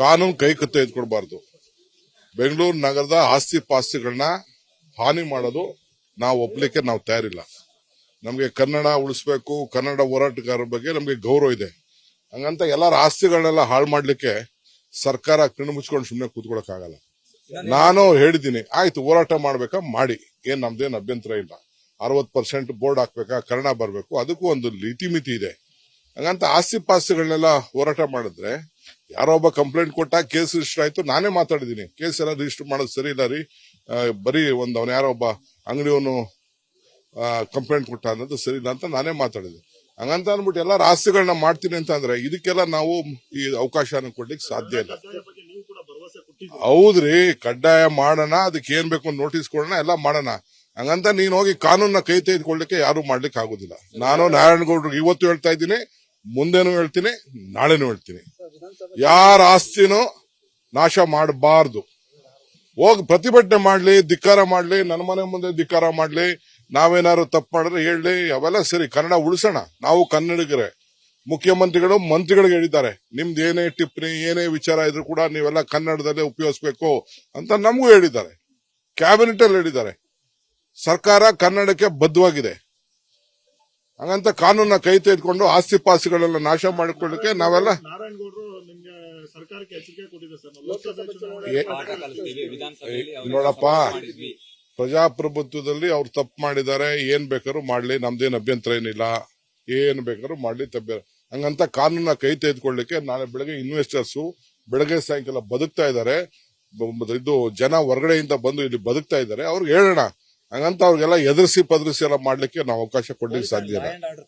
ಕಾನೂನು ಕೈ ತೆಗೆದುಕೊಡ್ಬಾರ್ದು ಬೆಂಗಳೂರು ನಗರದ ಆಸ್ತಿ ಪಾಸ್ತಿಗಳನ್ನ ಹಾನಿ ಮಾಡೋದು ನಾವು ಒಪ್ಪಲಿಕ್ಕೆ ನಾವು ತಯಾರಿಲ್ಲ. ನಮಗೆ ಕನ್ನಡ ಉಳಿಸ್ಬೇಕು, ಕನ್ನಡ ಹೋರಾಟಗಾರರ ಬಗ್ಗೆ ನಮಗೆ ಗೌರವ ಇದೆ. ಹಂಗಂತ ಎಲ್ಲರ ಆಸ್ತಿಗಳನ್ನೆಲ್ಲ ಹಾಳು ಮಾಡ್ಲಿಕ್ಕೆ ಸರ್ಕಾರ ಕಣ್ಣು ಮುಚ್ಕೊಂಡು ಸುಮ್ಮನೆ ಕೂತ್ಕೊಳಕ್ಕಾಗಲ್ಲ. ನಾನು ಹೇಳಿದ್ದೀನಿ, ಆಯ್ತು ಹೋರಾಟ ಮಾಡ್ಬೇಕಾ? ಮಾಡಿ. ಏನ್ ನಮ್ದೇನು ಅಭ್ಯಂತರ ಇಲ್ಲ. ಅರವತ್ ಪರ್ಸೆಂಟ್ ಬೋರ್ಡ್ ಹಾಕ್ಬೇಕಾ? ಕನ್ನಡ ಬರಬೇಕು. ಅದಕ್ಕೂ ಒಂದು ಮಿತಿ ಇದೆ. ಹಂಗಂತ ಆಸ್ತಿ ಪಾಸ್ತಿಗಳನ್ನೆಲ್ಲ ಹೋರಾಟ ಮಾಡಿದ್ರೆ ಯಾರೋ ಒಬ್ಬ ಕಂಪ್ಲೇಂಟ್ ಕೊಟ್ಟ ಕೇಸ್ ರಿಜಿಸ್ಟರ್ ಆಯ್ತು, ನಾನೇ ಮಾತಾಡಿದ್ದೀನಿ. ಕೇಸ್ ಎಲ್ಲ ರಿಜಿಸ್ಟರ್ ಮಾಡೋದು ಸರಿ ಇಲ್ಲ ರೀ. ಬರೀ ಒಂದು ಅವನ ಯಾರೋ ಒಬ್ಬ ಅಂಗಡಿಯವನು ಕಂಪ್ಲೇಂಟ್ ಕೊಟ್ಟ ಅನ್ನೋದು ಸರಿ ಇಲ್ಲ ಅಂತ ನಾನೇ ಮಾತಾಡಿದೆ ಹಂಗಂತ ಅಂದ್ಬಿಟ್ಟು ಎಲ್ಲಾರು ಆಸ್ತಿಗಳನ್ನ ಮಾಡ್ತೀನಿ ಅಂತ ಅಂದ್ರೆ ಇದಕ್ಕೆಲ್ಲ ನಾವು ಈ ಅವಕಾಶನ ಕೊಡ್ಲಿಕ್ಕೆ ಸಾಧ್ಯ ಇಲ್ಲ. ಹೌದ್ರಿ, ಕಡ್ಡಾಯ ಮಾಡೋಣ, ಅದಕ್ಕೆ ಏನ್ ಬೇಕು ನೋಟಿಸ್ ಕೊಡೋಣ, ಎಲ್ಲ ಮಾಡೋಣ. ಹಂಗಂತ ನೀನ್ ಹೋಗಿ ಕಾನೂನ ಕೈ ತೆಗೆದುಕೊಳ್ಳಿಕ್ಕೆ ಯಾರು ಮಾಡ್ಲಿಕ್ಕೆ ಆಗುದಿಲ್ಲ. ನಾನು ನಾರಾಯಣಗೌಡ್ರಿಗೆ ಇವತ್ತು ಹೇಳ್ತಾ ಇದ್ದೀನಿ ಮುಂದೆನೂ ಹೇಳ್ತೀನಿ ನಾಳೆನೂ ಹೇಳ್ತೀನಿ. ಯಾರ ಆಸ್ತಿನೂ ನಾಶ ಮಾಡಬಾರ್ದು. ಹೋಗಿ ಪ್ರತಿಭಟನೆ ಮಾಡ್ಲಿ ಧಿಕ್ಕಾರ ಮಾಡ್ಲಿ ನನ್ನ ಮನೆ ಮುಂದೆ ಧಿಕ್ಕಾರ ಮಾಡ್ಲಿ ನಾವೇನಾದ್ರು ತಪ್ಪು ಮಾಡಿದ್ರೆ ಹೇಳಿ ಅವೆಲ್ಲ ಸರಿ ಕನ್ನಡ ಉಳಿಸೋಣ. ನಾವು ಕನ್ನಡಿಗರೇ. ಮುಖ್ಯಮಂತ್ರಿಗಳು ಮಂತ್ರಿಗಳಿಗೆ ಹೇಳಿದ್ದಾರೆ ನಿಮ್ದು ಏನೇ ಟಿಪ್ಪಣಿ ಏನೇ ವಿಚಾರ ಇದ್ರು ಕೂಡ ನೀವೆಲ್ಲ ಕನ್ನಡದಲ್ಲೇ ಉಪಯೋಗಿಸ್ಬೇಕು ಅಂತ ನಮಗೂ ಹೇಳಿದ್ದಾರೆ. ಕ್ಯಾಬಿನೆಟ್ ಅಲ್ಲಿ ಹೇಳಿದ್ದಾರೆ. ಸರ್ಕಾರ ಕನ್ನಡಕ್ಕೆ ಬದ್ಧವಾಗಿದೆ. ಹಂಗಂತ ಕಾನೂನ ಕೈ ತೆಗೆದುಕೊಂಡು ಆಸ್ತಿ ಪಾಸ್ತಿಗಳೆಲ್ಲ ನಾಶ ಮಾಡಿಕೊಳ್ಳಕ್ಕೆ ನಾವೆಲ್ಲ ನೋಡಪ್ಪ. ಮಾಡಿದ್ವಿ. ಪ್ರಜಾಪ್ರಭುತ್ವದಲ್ಲಿ ಅವ್ರು ತಪ್ಪು ಮಾಡಿದ್ದಾರೆ ಏನ್ ಬೇಕಾದ್ರೂ ಮಾಡ್ಲಿ ನಮ್ದೇನ್ ಅಭ್ಯಂತರ ಏನಿಲ್ಲ ಏನ್ ಬೇಕಾದ್ರೂ ಮಾಡ್ಲಿ ತಪ್ಪ ಹಂಗಂತ ಕಾನೂನ ಕೈ ತೆಗೆದುಕೊಳ್ಳಿಕ್ಕೆ ನಾಳೆ ಬೆಳಗ್ಗೆ ಇನ್ವೆಸ್ಟರ್ಸ್ ಬೆಳಗ್ಗೆ ಸಾಯಂಕಾಲ ಬದುಕ್ತಾ ಇದ್ದಾರೆ. ಇದು ಜನ ಹೊರಗಡೆಯಿಂದ ಬಂದು ಇಲ್ಲಿ ಬದುಕ್ತಾ ಇದ್ದಾರೆ. ಅವ್ರಿಗೆ ಹೇಳೋಣ. ಹಂಗಂತ ಅವ್ರಿಗೆಲ್ಲ ಎದುರಿಸಿ ಪದರಿಸಿ ಎಲ್ಲ ಮಾಡ್ಲಿಕ್ಕೆ ನಾವು ಅವಕಾಶ ಕೊಡ್ಲಿಕ್ಕೆ ಸಾಧ್ಯ ಇಲ್ಲ.